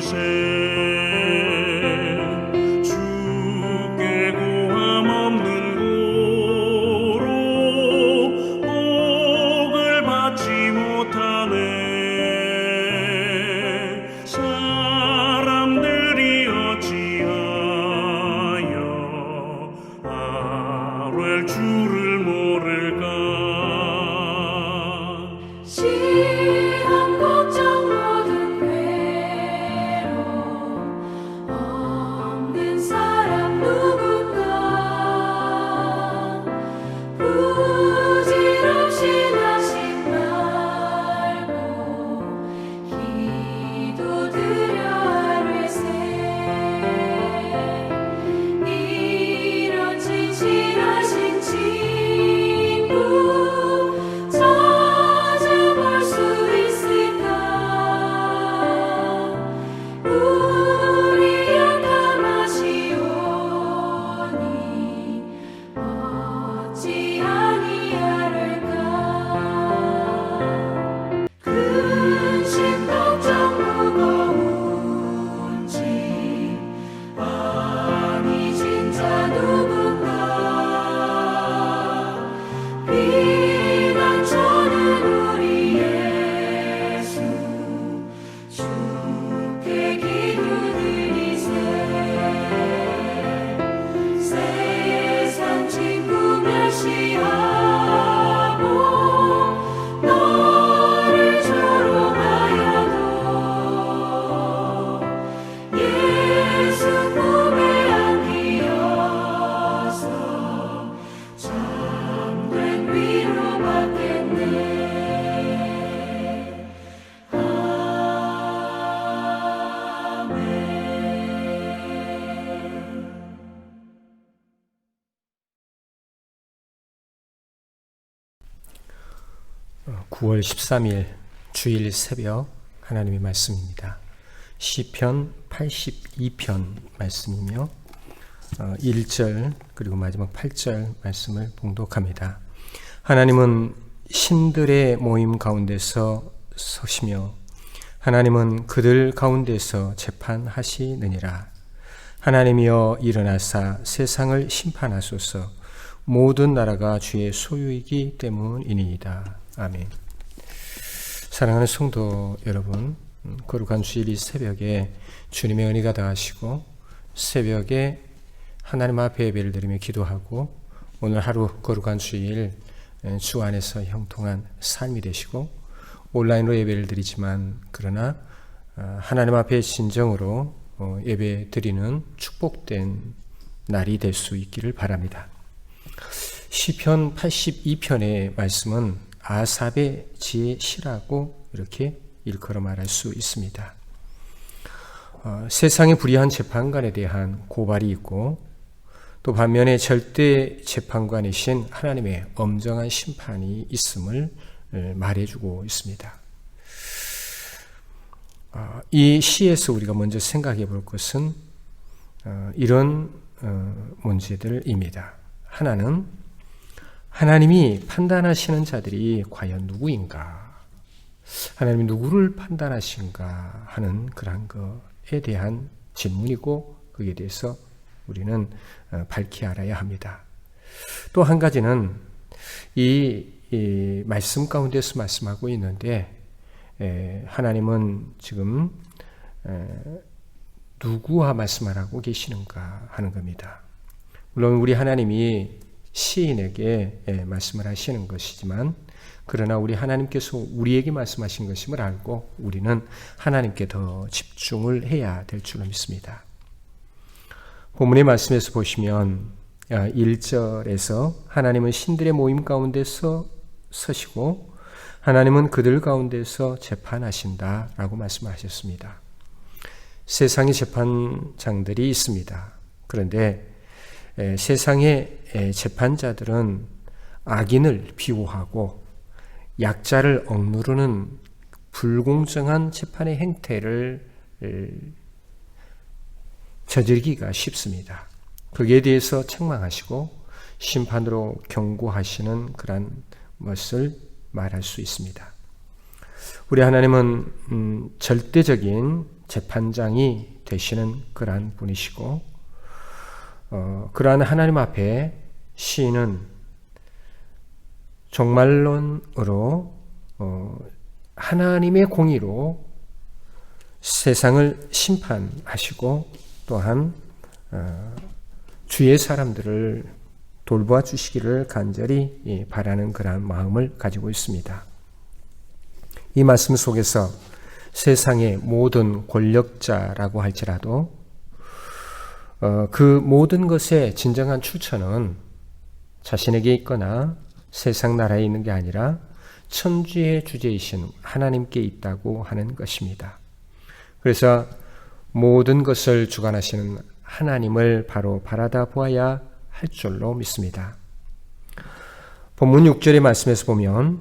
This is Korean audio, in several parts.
주께 맡 9월 13일 주일 새벽 하나님의 말씀입니다. 시편 82편 말씀이며 1절 그리고 마지막 8절 말씀을 봉독합니다. 하나님은 신들의 모임 가운데서 서시며 하나님은 그들 가운데서 재판하시느니라. 하나님이여 일어나사 세상을 심판하소서 모든 나라가 주의 소유이기 때문이니이다. 아멘. 사랑하는 성도 여러분, 음, 거룩한 주일 이 새벽에 주님의 은혜가 다하시고 새벽에 하나님 앞에 예배를 드리며 기도하고 오늘 하루 거룩한 주일 에, 주 안에서 형통한 삶이 되시고 온라인으로 예배를 드리지만 그러나 아, 하나님 앞에 진정으로 어, 예배 드리는 축복된 날이 될 수 있기를 바랍니다. 시편 82편의 말씀은 아삽의 지혜 시라고 이렇게 일컬어 말할 수 있습니다. 어, 세상의 불의한 재판관에 대한 고발이 있고 또 반면에 절대 재판관이신 하나님의 엄정한 심판이 있음을 에, 말해주고 있습니다. 어, 이 시에서 우리가 먼저 생각해 볼 것은 어, 이런 어, 문제들입니다. 하나는 하나님이 판단하시는 자들이 과연 누구인가? 하나님이 누구를 판단하신가 하는 그러한 것에 대한 질문이고 거기에 대해서 우리는 어, 밝히 알아야 합니다. 또 한 가지는 이, 이 말씀 가운데서 말씀하고 있는데 에, 하나님은 지금 에, 누구와 말씀하라고 계시는가 하는 겁니다. 물론 우리 하나님이 시인에게 예, 말씀을 하시는 것이지만 그러나 우리 하나님께서 우리에게 말씀하신 것임을 알고 우리는 하나님께 더 집중을 해야 될 줄로 믿습니다. 본문의 말씀에서 보시면 1절에서 하나님은 신들의 모임 가운데서 서시고 하나님은 그들 가운데서 재판하신다 라고 말씀하셨습니다. 세상의 재판장들이 있습니다. 그런데 세상의 재판자들은 악인을 비호하고 약자를 억누르는 불공정한 재판의 행태를 저지르기가 쉽습니다. 거기에 대해서 책망하시고 심판으로 경고하시는 그런 것을 말할 수 있습니다. 우리 하나님은 음, 절대적인 재판장이 되시는 그러한 분이시고 어, 그러한 하나님 앞에 시인은 종말론으로 어, 하나님의 공의로 세상을 심판하시고 또한 어, 주의 사람들을 돌보아 주시기를 간절히 예, 바라는 그러한 마음을 가지고 있습니다. 이 말씀 속에서 세상의 모든 권력자라고 할지라도 어, 그 모든 것의 진정한 출처는 자신에게 있거나 세상 나라에 있는 게 아니라 천주의 주제이신 하나님께 있다고 하는 것입니다. 그래서 모든 것을 주관하시는 하나님을 바로 바라다 보아야 할 줄로 믿습니다. 본문 6절의 말씀에서 보면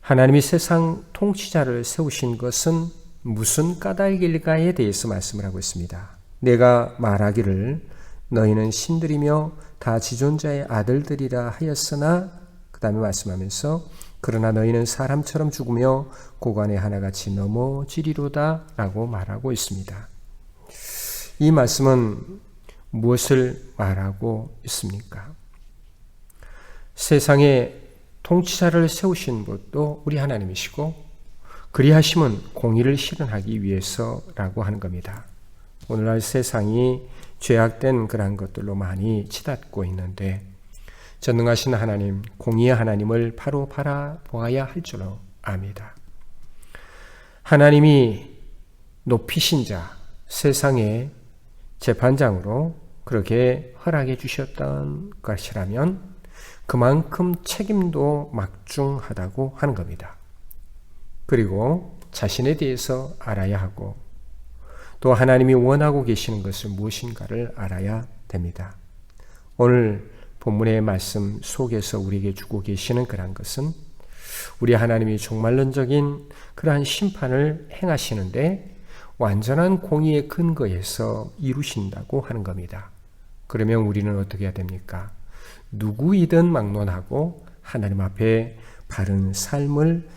하나님이 세상 통치자를 세우신 것은 무슨 까닭일까에 대해서 말씀을 하고 있습니다. 내가 말하기를 너희는 신들이며 다 지존자의 아들들이라 하였으나 그 다음에 말씀하면서 그러나 너희는 사람처럼 죽으며 고관에 하나같이 넘어지리로다 라고 말하고 있습니다. 이 말씀은 무엇을 말하고 있습니까? 세상에 통치자를 세우신 분도 우리 하나님이시고 그리하심은 공의를 실현하기 위해서라고 하는 겁니다. 오늘날 세상이 죄악된 그러한 것들로 많이 치닫고 있는데 전능하신 하나님, 공의의 하나님을 바로 바라보아야 할 줄로 압니다. 하나님이 높이신 자, 세상의 재판장으로 그렇게 허락해 주셨던 것이라면 그만큼 책임도 막중하다고 하는 겁니다. 그리고 자신에 대해서 알아야 하고 또 하나님이 원하고 계시는 것은 무엇인가를 알아야 됩니다. 오늘 본문의 말씀 속에서 우리에게 주고 계시는 그러한 것은 우리 하나님이 종말론적인 그러한 심판을 행하시는데 완전한 공의의 근거에서 이루신다고 하는 겁니다. 그러면 우리는 어떻게 해야 됩니까? 누구이든 막론하고 하나님 앞에 바른 삶을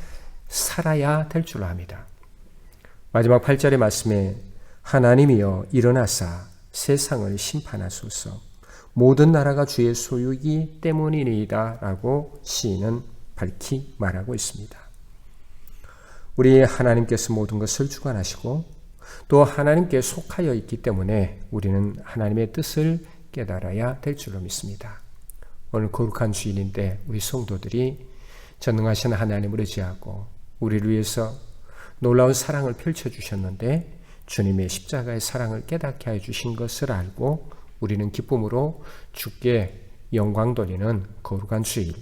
살아야 될줄 압니다. 마지막 8절의 말씀에 하나님이여 일어나사 세상을 심판하소서 모든 나라가 주의 소유이기 때문이니이다 라고 시인은 밝히 말하고 있습니다. 우리 하나님께서 모든 것을 주관하시고 또 하나님께 속하여 있기 때문에 우리는 하나님의 뜻을 깨달아야 될 줄로 믿습니다. 오늘 거룩한 주일인데 우리 성도들이 전능하신 하나님을 의지하고 우리를 위해서 놀라운 사랑을 펼쳐 주셨는데 주님의 십자가의 사랑을 깨닫게 해 주신 것을 알고 우리는 기쁨으로 주께 영광 돌리는 거룩한 주일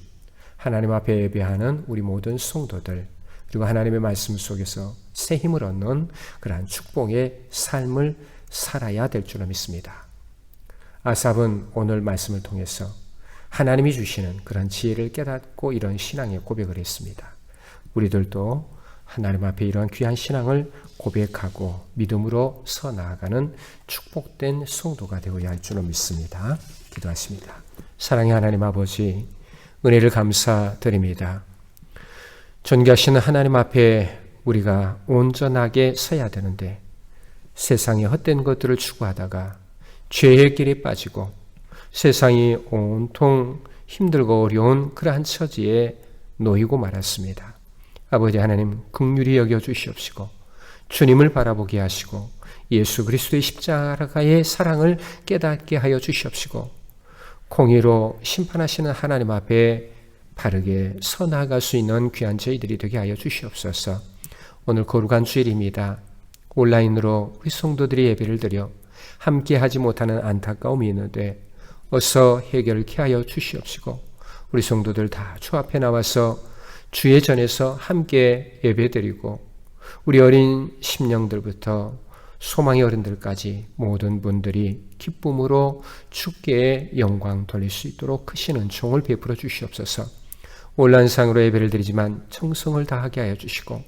하나님 앞에 예배하는 우리 모든 성도들 그리고 하나님의 말씀 속에서 새 힘을 얻는 그러한 축복의 삶을 살아야 될 줄로 믿습니다. 아삽은 오늘 말씀을 통해서 하나님이 주시는 그런 지혜를 깨닫고 이런 신앙의 고백을 했습니다. 우리들도 하나님 앞에 이러한 귀한 신앙을 고백하고 믿음으로 서 나아가는 축복된 성도가 되어야 할 줄로 믿습니다. 기도하십니다. 사랑의 하나님 아버지, 은혜를 감사드립니다. 존귀하시는 하나님 앞에 우리가 온전하게 서야 되는데 세상의 헛된 것들을 추구하다가 죄의 길에 빠지고 세상이 온통 힘들고 어려운 그러한 처지에 놓이고 말았습니다. 아버지 하나님 극률이 여겨 주시옵시고 주님을 바라보게 하시고 예수 그리스도의 십자가의 사랑을 깨닫게 하여 주시옵시고 공의로 심판하시는 하나님 앞에 바르게 서 나아갈 수 있는 귀한 저희들이 되게 하여 주시옵소서. 오늘 거룩한 주일입니다. 온라인으로 우리 성도들이 예배를 드려 함께 하지 못하는 안타까움이 있는데 어서 해결케 하여 주시옵시고 우리 성도들 다 주 앞에 나와서 주의 전에서 함께 예배드리고 우리 어린 심령들부터 소망의 어른들까지 모든 분들이 기쁨으로 주께 영광 돌릴 수 있도록 크시는 종을 베풀어 주시옵소서. 온란상으로 예배를 드리지만 청성을 다하게 하여 주시고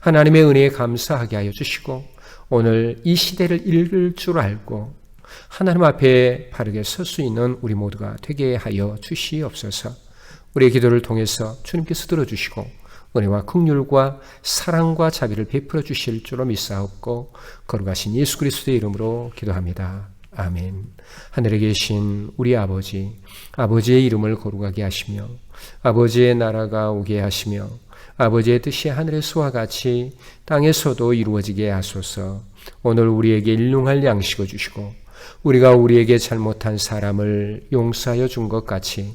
하나님의 은혜에 감사하게 하여 주시고 오늘 이 시대를 읽을 줄 알고 하나님 앞에 바르게 설 수 있는 우리 모두가 되게 하여 주시옵소서. 우리의 기도를 통해서 주님께서 들어주시고 은혜와 긍휼과 사랑과 자비를 베풀어 주실 줄로 믿사옵고 거룩하신 예수 그리스도의 이름으로 기도합니다. 아멘. 하늘에 계신 우리 아버지, 아버지의 이름을 거룩하게 하시며 아버지의 나라가 오게 하시며 아버지의 뜻이 하늘에서와 같이 땅에서도 이루어지게 하소서. 오늘 우리에게 일용할 양식을 주시고 우리가 우리에게 잘못한 사람을 용서하여 준 것 같이